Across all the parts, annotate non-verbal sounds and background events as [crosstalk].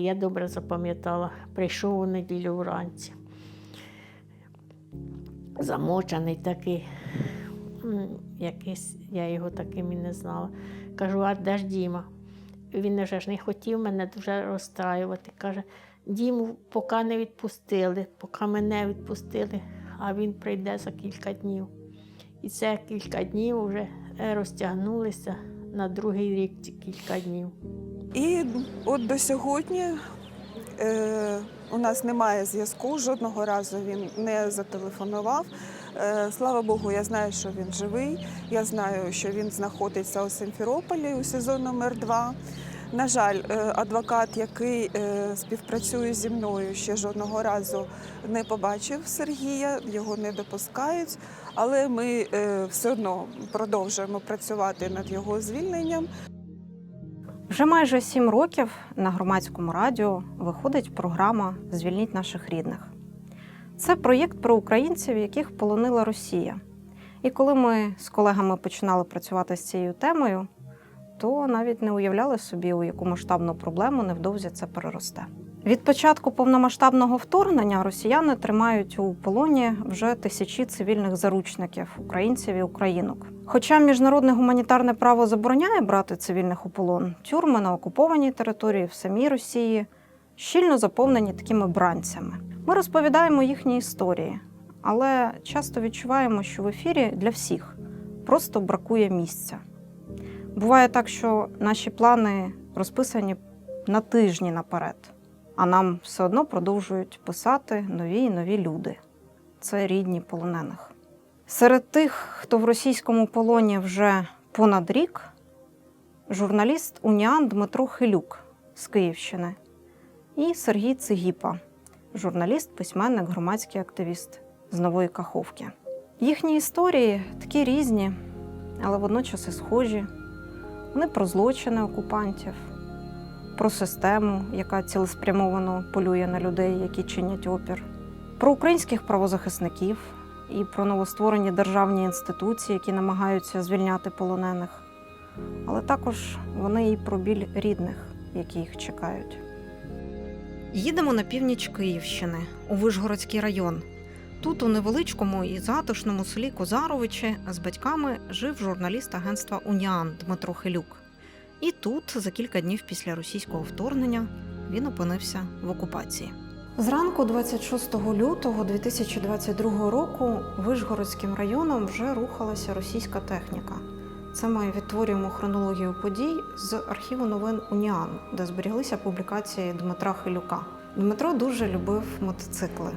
Я добре запам'ятала, прийшов у неділю вранці. Замочений такий, якийсь, я його таким і не знала. Кажу, а де ж Діма? Він вже ж не хотів мене дуже розстраювати. Каже, Діму поки не відпустили, поки мене відпустили, а він прийде за кілька днів. І це кілька днів вже е, розтягнулися на другий рік ці кілька днів. І от до сьогодні е, у нас немає зв'язку. Жодного разу він не зателефонував. Е, слава Богу, я знаю, що він живий. Я знаю, що він знаходиться у Симферополі у СІЗО номер 2 На жаль, е, адвокат, який е, співпрацює зі мною, ще жодного разу не побачив Сергія, його не допускають. Але ми е, все одно продовжуємо працювати над його звільненням. Вже майже сім років на громадському радіо виходить програма Звільніть наших рідних. Це проєкт про українців, яких полонила Росія. І коли ми з колегами починали працювати з цією темою, то навіть не уявляли собі, у яку масштабну проблему невдовзі це переросте. Від початку повномасштабного вторгнення росіяни тримають у полоні вже тисячі цивільних заручників українців і українок. Хоча міжнародне гуманітарне право забороняє брати цивільних у полон, тюрми на окупованій території в самій Росії щільно заповнені такими бранцями. Ми розповідаємо їхні історії, але часто відчуваємо, що в ефірі для всіх просто бракує місця. Буває так, що наші плани розписані на тижні наперед, а нам все одно продовжують писати нові і нові люди. Це рідні полонених. Серед тих, хто в російському полоні вже понад рік, журналіст Уніан Дмитро Хилюк з Київщини і Сергій Цигіпа, журналіст, письменник, громадський активіст з Нової Каховки. Їхні історії такі різні, але водночас і схожі. Вони про злочини окупантів, про систему, яка цілеспрямовано полює на людей, які чинять опір, про українських правозахисників і про новостворені державні інституції, які намагаються звільняти полонених. Але також вони і про біль рідних, які їх чекають. Їдемо на північ Київщини, у Вишгородський район. Тут, у невеличкому і затишному селі Козаровичі, з батьками жив журналіст агентства Уніан Дмитро Хилюк. І тут, за кілька днів після російського вторгнення, він опинився в окупації. Зранку 26 лютого 2022 року Вишгородським районом вже рухалася російська техніка. Це ми відтворюємо хронологію подій з архіву новин Уніан, де зберіглися публікації Дмитра Хилюка. Дмитро дуже любив мотоцикли.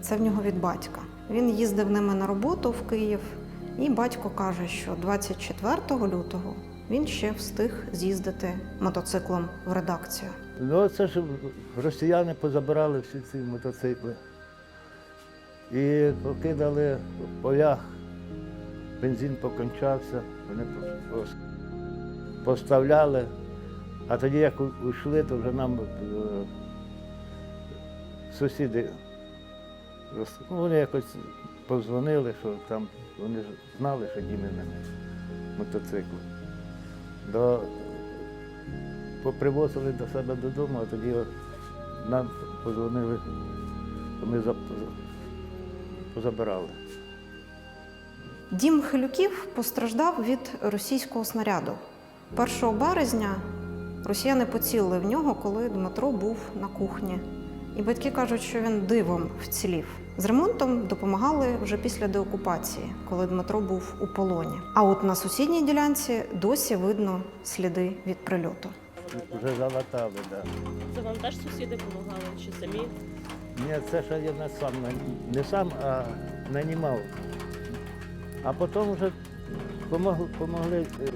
Це в нього від батька. Він їздив ними на роботу в Київ, і батько каже, що 24 лютого він ще встиг з'їздити мотоциклом в редакцію. Ну, це ж росіяни позабирали всі ці мотоцикли. І покидали в полях, бензин покінчався, вони пос- пос- поставляли. А тоді, як у- ушли, то вже нам е, сусіди ну, вони якось позвонили, що там вони знали, що Дімина мотоцикл. До, попривозили до себе додому, а тоді нам подзвонили, ми за- позабирали. Дім Хилюків постраждав від російського снаряду. 1 березня росіяни поцілили в нього, коли Дмитро був на кухні. І батьки кажуть, що він дивом вцілів. З ремонтом допомагали вже після деокупації, коли Дмитро був у полоні. А от на сусідній ділянці досі видно сліди від прильоту. Вже залатали, так. Да. Це вам теж сусіди допомагали чи самі? Ні, це ще я не сам на- не сам, а нанімав. А потім вже помогли, помогли е, е,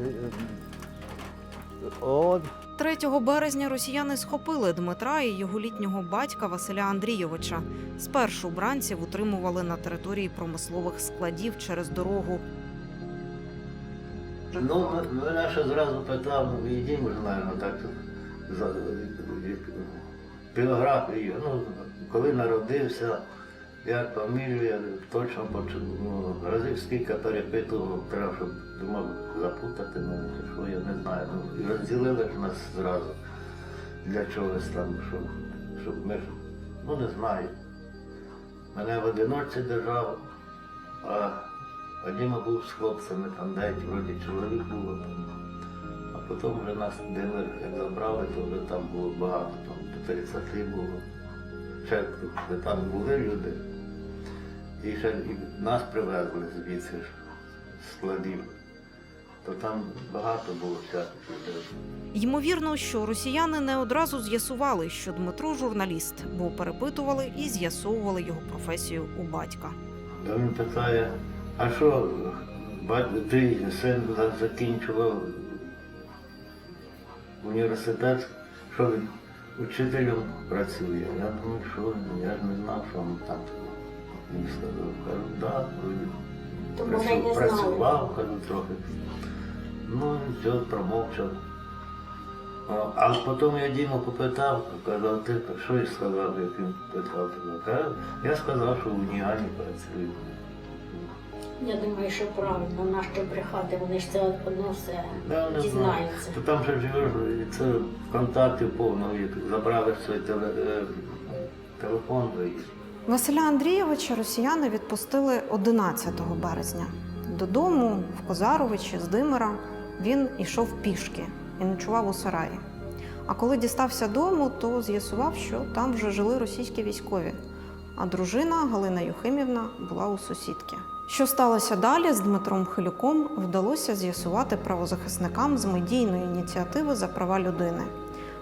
ООН. 3 березня росіяни схопили Дмитра і його літнього батька Василя Андрійовича. Спершу бранців утримували на території промислових складів через дорогу. Ну, мене ще зразу питав, ну, їдім вже, мабуть, так, за біографію, ну, коли народився, як фамілію, я точно ну, разів скільки перепитував, треба, щоб думав запутати мене, що, я не знаю. Ну, і розділили ж нас зразу. для чогось там, щоб, щоб ми, ж- ну не знаю. Мене в одиночці держав, а, а Діма був з хлопцями, там дев'ять вроді чоловік було. А потім вже нас дили, як забрали, то вже там було багато, там до 30 було. Ще там були люди. І ще і нас привезли звідси ж, з складів. То там багато було всяких людей. Ймовірно, що росіяни не одразу з'ясували, що Дмитро журналіст, бо перепитували і з'ясовували його професію у батька. А він питає, а що, твій син закінчував університет, що він учителем працює? Я думаю, що я ж не знав, що він там. Він сказав, кажу, так, да, працював, кажу, трохи. Ну, все, промовчав. А потім я Діму попитав, казав, ти що я сказав, як він питав тебе? Я сказав, що в Уніані працюю. Я думаю, що правильно, на що брехати, вони ж це одно все Я не знаю. дізнаються. То там ще живеш, і це контактів повно, як забрали свій теле, е, телефон. Василя Андрійовича росіяни відпустили 11 березня. Додому в Козаровичі з Димира він ішов пішки і ночував у сараї. А коли дістався дому, то з'ясував, що там вже жили російські військові. А дружина Галина Юхимівна була у сусідки. Що сталося далі з Дмитром Хилюком, вдалося з'ясувати правозахисникам з медійної ініціативи за права людини.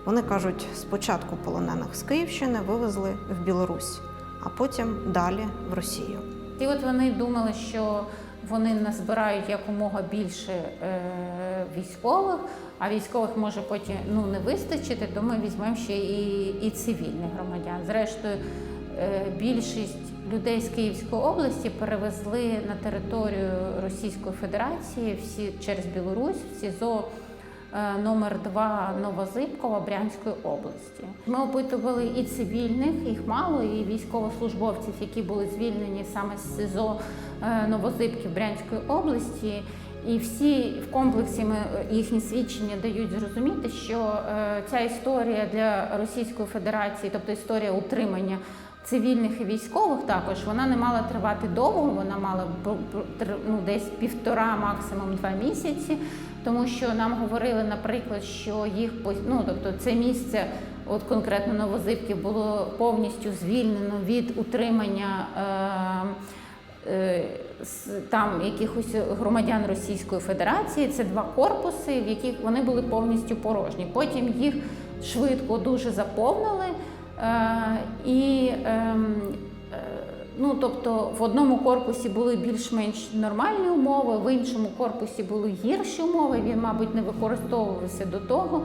Вони кажуть, спочатку полонених з Київщини вивезли в Білорусь, а потім далі в Росію. І от вони думали, що вони назбирають якомога більше е, військових, а військових може потім ну, не вистачити, то ми візьмемо ще і, і цивільних громадян. Зрештою, е, більшість людей з Київської області перевезли на територію Російської Федерації всі через Білорусь в СІЗО е, номер 2 Новозибкова Брянської області. Ми опитували і цивільних, їх мало, і військовослужбовців, які були звільнені саме з СИЗО е, Новозибків Брянської області. І всі в комплексі ми е, їхні свідчення дають зрозуміти, що ця історія для Російської Федерації, тобто історія утримання цивільних і військових, також вона не мала тривати довго, вона мала ну, десь півтора, максимум два місяці. Тому що нам говорили, наприклад, що їх ну, тобто це місце, от конкретно Новозибків, було повністю звільнено від утримання. Е- е, там якихось громадян Російської Федерації. Це два корпуси, в яких вони були повністю порожні. Потім їх швидко дуже заповнили. Е, і ем, е, ну, тобто в одному корпусі були більш-менш нормальні умови, в іншому корпусі були гірші умови. Він, мабуть, не використовувався до того.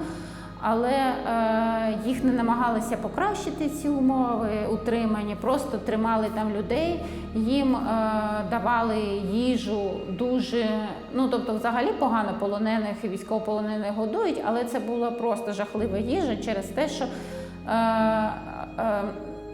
Але е, їх не намагалися покращити ці умови утримання, просто тримали там людей, їм давали їжу дуже, ну тобто, взагалі погано полонених і військовополонених годують, але це була просто жахлива їжа через те, що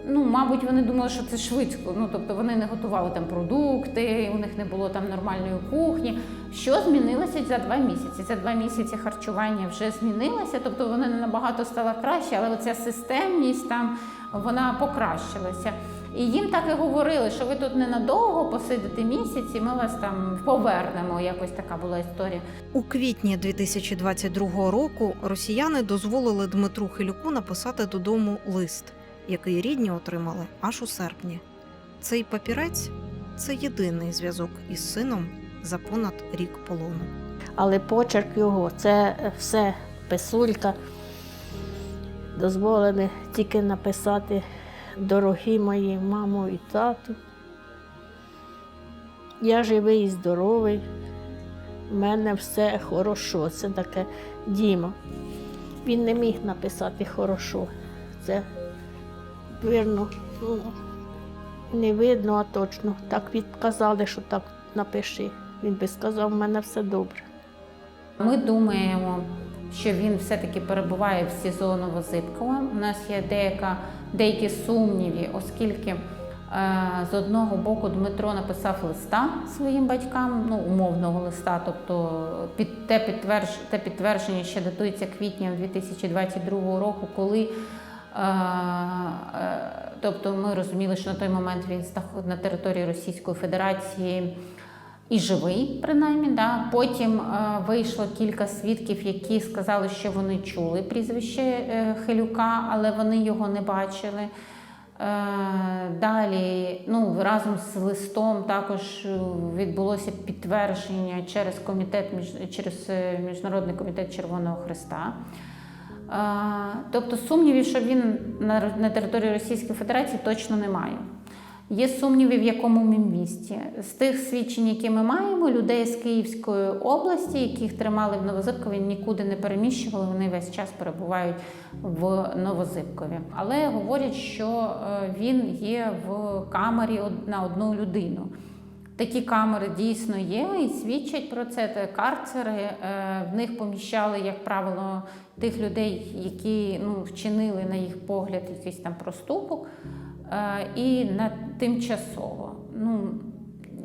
ну, мабуть, вони думали, що це швидко. Ну тобто вони не готували там продукти, у них не було там нормальної кухні. Що змінилося за два місяці? За два місяці харчування вже змінилося, тобто вони не набагато стало краще, але оця системність там вона покращилася. І їм так і говорили, що ви тут ненадовго посидите місяці, ми вас там повернемо. Якось така була історія. У квітні 2022 року росіяни дозволили Дмитру Хилюку написати додому лист, який рідні отримали аж у серпні. Цей папірець це єдиний зв'язок із сином за понад рік полону. Але почерк його це все писулька. Дозволили тільки написати дорогі мої маму і тату. Я живий і здоровий. У мене все хорошо. Це таке Діма. Він не міг написати хорошо. Це вірно, ну, не видно, а точно. Так відказали, що так напиши. Він би сказав, у мене все добре. Ми думаємо, що він все-таки перебуває в СІЗО Новозибкова. У нас є деяка, деякі сумніви, оскільки Е, З одного боку Дмитро написав листа своїм батькам, ну умовного листа, тобто під те, підтвердж, те підтвердження ще датується квітням 2022 року, коли е, е, тобто ми розуміли, що на той момент він на території Російської Федерації і живий, принаймні. Да. Потім е, вийшло кілька свідків, які сказали, що вони чули прізвище е, Хелюка, але вони його не бачили. Е, Далі, ну разом з листом також е, відбулося підтвердження через комітет через е, міжнародний комітет Червоного Христа. Е, Тобто сумнівів, що він на, на території Російської Федерації точно немає. Є сумніви, в якому він місті. З тих свідчень, які ми маємо, людей з Київської області, яких тримали в Новозибкові, нікуди не переміщували, вони весь час перебувають в Новозибкові. Але говорять, що е, він є в камері на одну людину. Такі камери дійсно є і свідчать про це. Це карцери. Е, В них поміщали, як правило, тих людей, які ну, вчинили, на їх погляд, якийсь там проступок, і на тимчасово. Ну,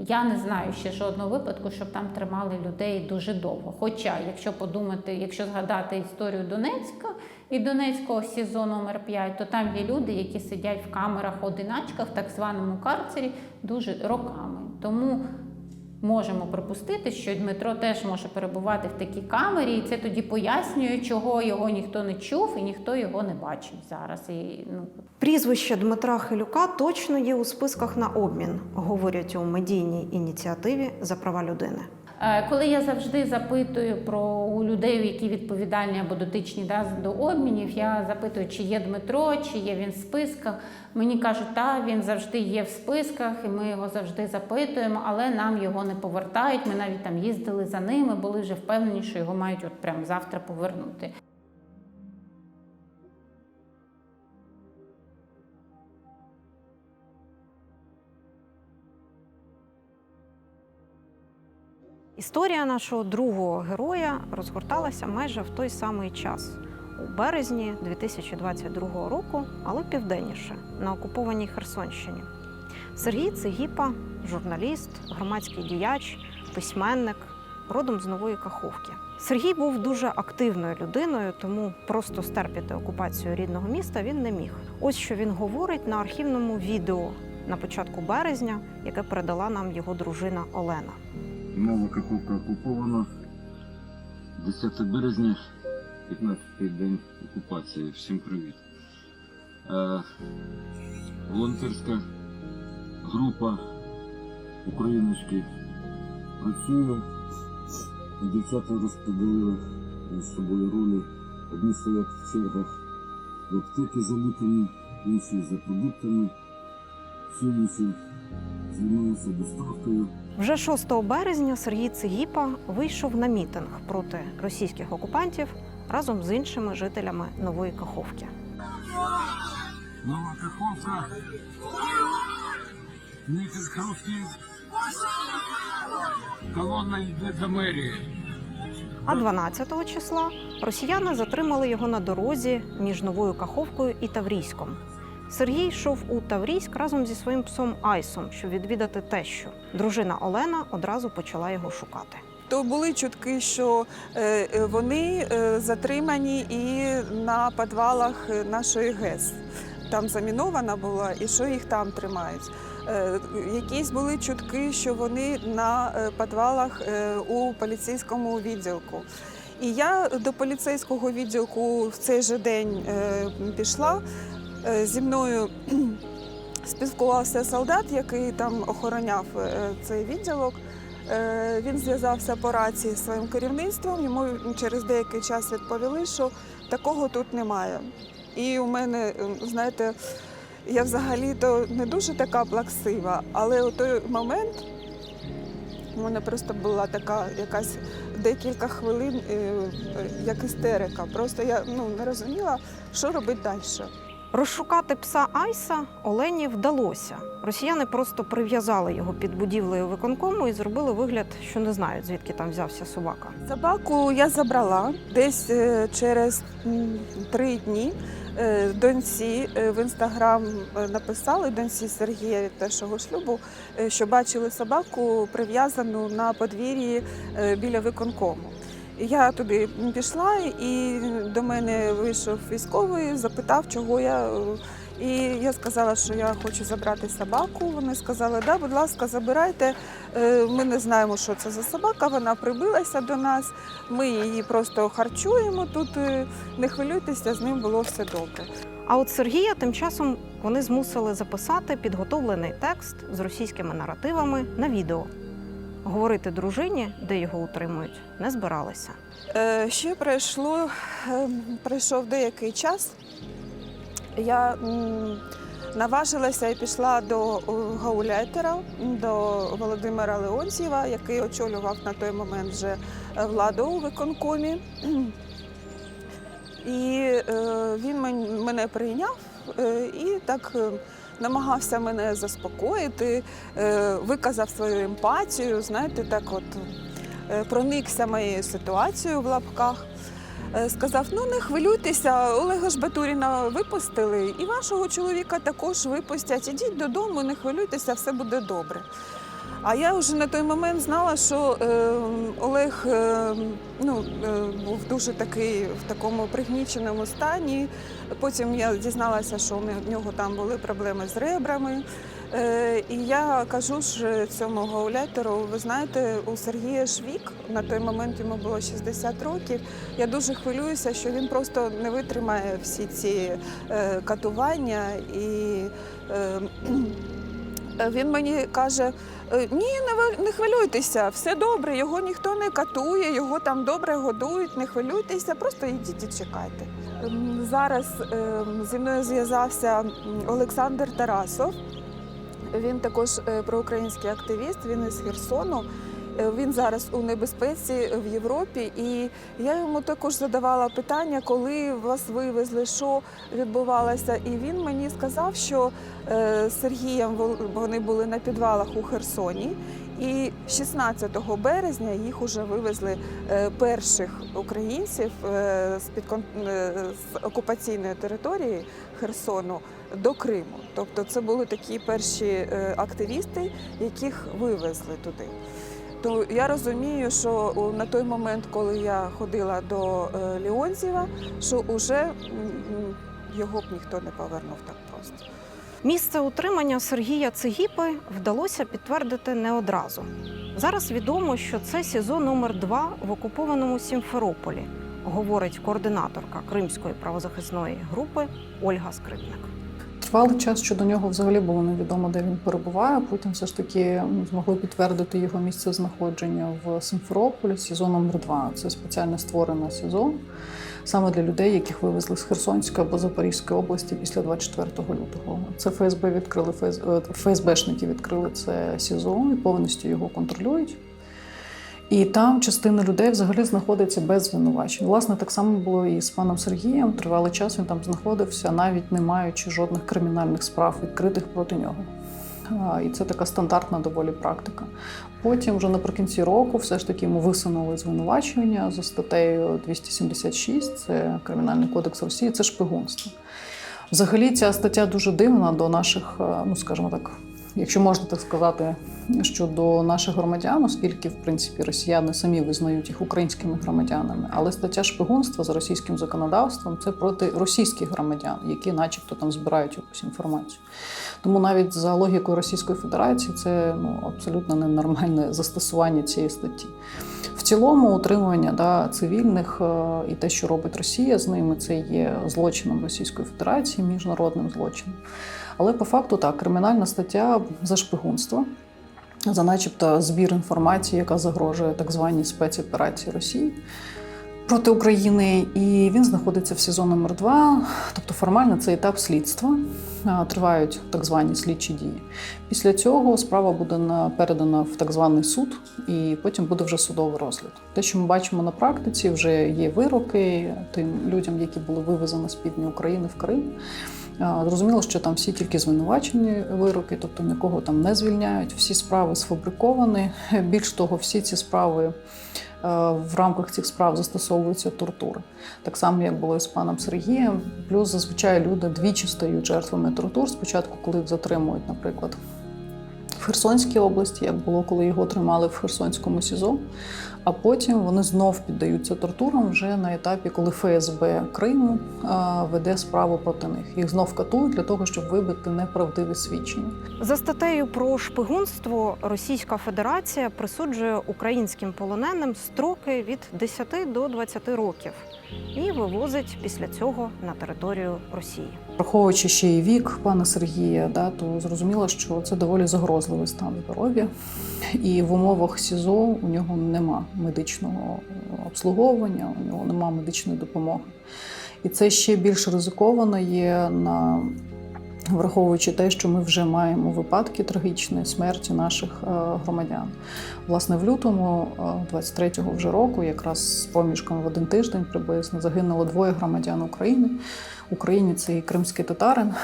я не знаю ще жодного випадку, щоб там тримали людей дуже довго. Хоча, якщо подумати, якщо згадати історію Донецька і Донецького СІЗО номер 5, то там є люди, які сидять в камерах одиначках, в так званому карцері, дуже роками. Тому можемо припустити, що Дмитро теж може перебувати в такій камері, і це тоді пояснює, чого його ніхто не чув і ніхто його не бачить зараз. І, ну, Прізвище Дмитра Хилюка точно є у списках на обмін, говорять у медійній ініціативі за права людини. Е, Коли я завжди запитую про у людей, які відповідальні або дотичні да, до обмінів, я запитую, чи є Дмитро, чи є він в списках. Мені кажуть, так, він завжди є в списках, і ми його завжди запитуємо, але нам його не повертають. Ми навіть там їздили за ними, були вже впевнені, що його мають от прямо завтра повернути. Історія нашого другого героя розгорталася майже в той самий час, у березні 2022 року, але південніше, на окупованій Херсонщині. Сергій Цигіпа, журналіст, громадський діяч, письменник, родом з Нової Каховки. Сергій був дуже активною людиною, тому просто стерпіти окупацію рідного міста він не міг. Ось що він говорить на архівному відео на початку березня, яке передала нам його дружина Олена. Нова Каховка окупована. 10 березня, 15-й день окупації. Всім привіт. Е, волонтерська група Україночки працює. Дівчата розподілили з собою ролі. Одні стоять в чергах в аптеки за ліками, інші за продуктами. Всі інші займаються доставкою. Вже 6 березня Сергій Цигіпа вийшов на мітинг проти російських окупантів разом з іншими жителями Нової Каховки. Нова Каховка. Колона йде до мерії. А 12 числа росіяни затримали його на дорозі між Новою Каховкою і Таврійськом. Сергій йшов у Таврійськ разом зі своїм псом Айсом, щоб відвідати тещу. Дружина Олена одразу почала його шукати. То були чутки, що е, е, вони е, затримані і на підвалах нашої ГЕС. Там замінована була, і що їх там тримають. Якісь були чутки, що вони на підвалах у поліцейському відділку. І я до поліцейського відділку в цей же день пішла. Е, Зі мною [clears throat] спілкувався солдат, який там охороняв е, цей відділок. Е, Він зв'язався по рації зі своїм керівництвом. Йому через деякий час відповіли, що такого тут немає. І у мене, е, знаєте, я взагалі-то не дуже така плаксива, але у той момент у мене просто була така якась декілька хвилин, як істерика. Просто я ну, не розуміла, що робити далі. Розшукати пса Айса Олені вдалося. Росіяни просто прив'язали його під будівлею виконкому і зробили вигляд, що не знають, звідки там взявся собака. Собаку я забрала десь е, через три дні. Е, Доньці е, в інстаграм написали доньці Сергія від першого шлюбу, що бачили собаку прив'язану на подвір'ї біля виконкому. Я туди пішла, і до мене вийшов військовий, запитав, чого я. І я сказала, що я хочу забрати собаку. Вони сказали, да, будь ласка, забирайте. Е, Ми не знаємо, що це за собака. Вона прибилася до нас. Ми її просто харчуємо тут. е, Не хвилюйтеся, з ним було все добре. А от Сергія тим часом вони змусили записати підготовлений текст з російськими наративами на відео. Говорити дружині, де його утримують, не збиралися. Е, Ще пройшло, е, пройшов деякий час. Я наважилася і пішла до е, гауляйтера, до Володимира Леонтьєва, який очолював на той момент вже владу у виконкомі. І він мене прийняв і так намагався мене заспокоїти, е, виказав свою емпатію, знаєте, так от е, проникся моєю ситуацією в лапках. Е, Сказав: ну не хвилюйтеся, Олега ж Батуріна випустили, і вашого чоловіка також випустять. Ідіть додому, не хвилюйтеся, все буде добре. А я вже на той момент знала, що е, Олег е, ну, е, був дуже такий в такому пригніченому стані. Потім я дізналася, що в нього там були проблеми з ребрами. І я кажу ж цьому гаулятору, ви знаєте, у Сергія ж вік, на той момент йому було 60 років. Я дуже хвилююся, що він просто не витримає всі ці катування. І [clears throat] він мені каже: «Е, ні, не, ви- не хвилюйтеся, все добре, його ніхто не катує, його там добре годують, не хвилюйтеся, просто йдіть і чекайте. Ем, Зараз ем, зі мною зв'язався Олександр Тарасов. Він також е, проукраїнський активіст, він із Херсону. Е, Він зараз у небезпеці в Європі, і я йому також задавала питання, коли вас вивезли, що відбувалося. І він мені сказав, що е, з Сергієм вони були на підвалах у Херсоні, і 16 березня їх уже вивезли е, перших українців з під з окупаційної території Херсону до Криму. Тобто це були такі перші активісти, яких вивезли туди. То я розумію, що на той момент, коли я ходила до е, Леонтьєва, що вже його б ніхто не повернув так просто. Місце утримання Сергія Цигіпи вдалося підтвердити не одразу. Зараз відомо, що це СІЗО номер 2 в окупованому Сімферополі, говорить координаторка Кримської правозахисної групи Ольга Скрипник. Тривалий час щодо нього взагалі було невідомо, де він перебуває. Потім все ж таки змогли підтвердити його місце знаходження в Симферополі, СІЗО номер 2 Це спеціально створене СІЗО саме для людей, яких вивезли з Херсонської або Запорізької області після 24 лютого. Це ФСБ відкрили е, ФСБшники відкрили це СІЗО і повністю його контролюють. І там частина людей взагалі знаходиться без звинувачень. Власне, так само було і з паном Сергієм. Тривалий час він там знаходився, навіть не маючи жодних кримінальних справ відкритих проти нього. І це така стандартна доволі практика. Потім, вже наприкінці року, все ж таки йому висунули звинувачення за статтею 276, це Кримінальний кодекс Росії, це шпигунство. Взагалі, ця стаття дуже дивна до наших, е, ну скажімо так, якщо можна так сказати, щодо наших громадян, оскільки в принципі росіяни самі визнають їх українськими громадянами, але стаття шпигунства за російським законодавством це проти російських громадян, які, начебто, там збирають якусь інформацію. Тому навіть за логікою Російської Федерації це ну абсолютно ненормальне застосування цієї статті. В цілому утримування да, цивільних е, і те, що робить Росія з ними, це є злочином Російської Федерації, міжнародним злочином. Але по факту так, кримінальна стаття за шпигунство, за начебто збір інформації, яка загрожує так званій спецоперації Росії проти України, і він знаходиться в СІЗО номер 2 Тобто формально це етап слідства. Тривають так звані слідчі дії. Після цього справа буде передана в так званий суд, і потім буде вже судовий розгляд. Те, що ми бачимо на практиці, вже є вироки тим людям, які були вивезені з півдня України в Крим. Зрозуміло, що там всі тільки звинувачені вироки, тобто нікого там не звільняють, всі справи сфабриковані. [laughs] Більш того, всі ці справи е, в рамках цих справ застосовуються тортури. Так само, як було і з паном Сергієм. Плюс зазвичай люди двічі стають жертвами тортур. Спочатку, коли затримують, наприклад, Херсонській області, як було, коли його тримали в Херсонському СІЗО. А потім вони знов піддаються тортурам вже на етапі, коли ФСБ Криму веде справу проти них. Їх знов катують для того, щоб вибити неправдиві свідчення. За статтею про шпигунство Російська Федерація присуджує українським полоненим строки від 10 до 20 років і вивозить після цього на територію Росії. Враховуючи ще й вік пана Сергія, да, то зрозуміло, що це доволі загрозливий стан здоров'я. І в умовах СІЗО у нього нема медичного обслуговування, у нього нема медичної допомоги. І це ще більш ризиковано є на враховуючи те, що ми вже маємо випадки трагічної смерті наших е, громадян. Власне, в лютому е, 23-го вже року, якраз з проміжком в один тиждень приблизно загинуло двоє громадян України. Україні це і кримський татарин.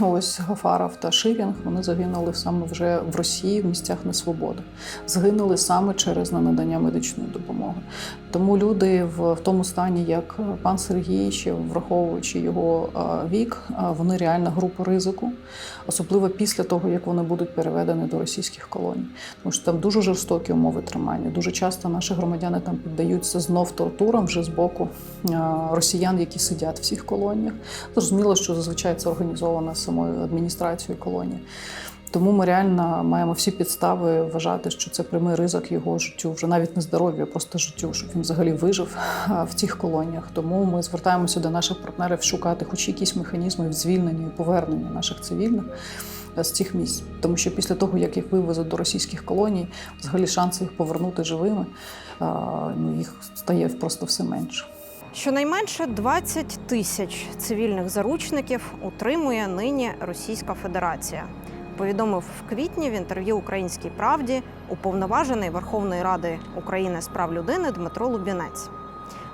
Ось Гафаров та Ширінг вони загинули саме вже в Росії в місцях несвободи. Загинули саме через ненадання медичної допомоги. Тому люди в, тому стані, як пан Сергій, ще враховуючи його вік, вони реально група ризику, особливо після того, як вони будуть переведені до російських колоній. Тому що там дуже жорстокі умови тримання. Дуже часто наші громадяни там піддаються знов тортурам вже з боку росіян, які сидять в цих колоніях. Зрозуміло, що зазвичай це організовано самою адміністрацією колонії. Тому ми реально маємо всі підстави вважати, що це прямий ризик його життю, вже навіть не здоров'ю, просто життю, щоб він взагалі вижив в цих колоніях. Тому ми звертаємося до наших партнерів шукати хоч якісь механізми в звільненні і поверненні наших цивільних е, з цих місць. Тому що після того, як їх вивезуть до російських колоній, взагалі шанси їх повернути живими, ну, їх стає просто все менше. Щонайменше 20 тисяч цивільних заручників утримує нині Російська Федерація. Повідомив в квітні в інтерв'ю Українській правді уповноважений Верховної Ради України з прав людини Дмитро Лубінець.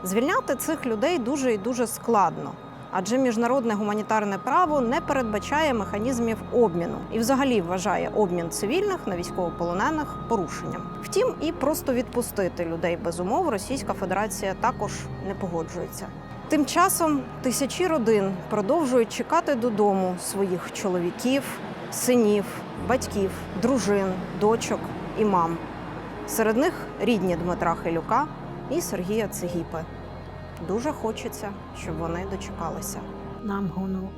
Звільняти цих людей дуже і дуже складно, адже міжнародне гуманітарне право не передбачає механізмів обміну і взагалі вважає обмін цивільних на військовополонених порушенням. Втім, і просто відпустити людей без умов Російська Федерація також не погоджується. Тим часом тисячі родин продовжують чекати додому своїх чоловіків, синів, батьків, дружин, дочок і мам. Серед них рідні Дмитра Хилюка і Сергія Цегіпи. Дуже хочеться, щоб вони дочекалися. Нам гоно-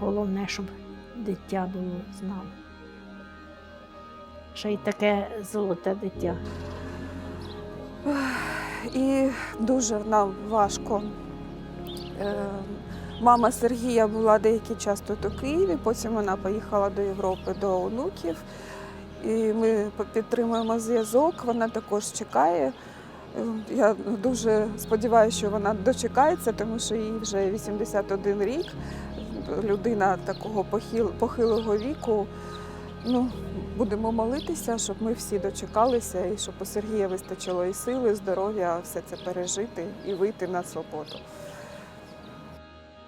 головне, щоб дитя було з нами. Ще й таке золоте дитя. І дуже нам важко. Е, Мама Сергія була деякий час тут у Києві, потім вона поїхала до Європи до онуків. І ми підтримуємо зв'язок, вона також чекає. Я дуже сподіваюся, що вона дочекається, тому що їй вже 81 рік. Людина такого похил- похилого віку. Ну, будемо молитися, щоб ми всі дочекалися і щоб у Сергія вистачило і сили, і здоров'я все це пережити і вийти на свободу.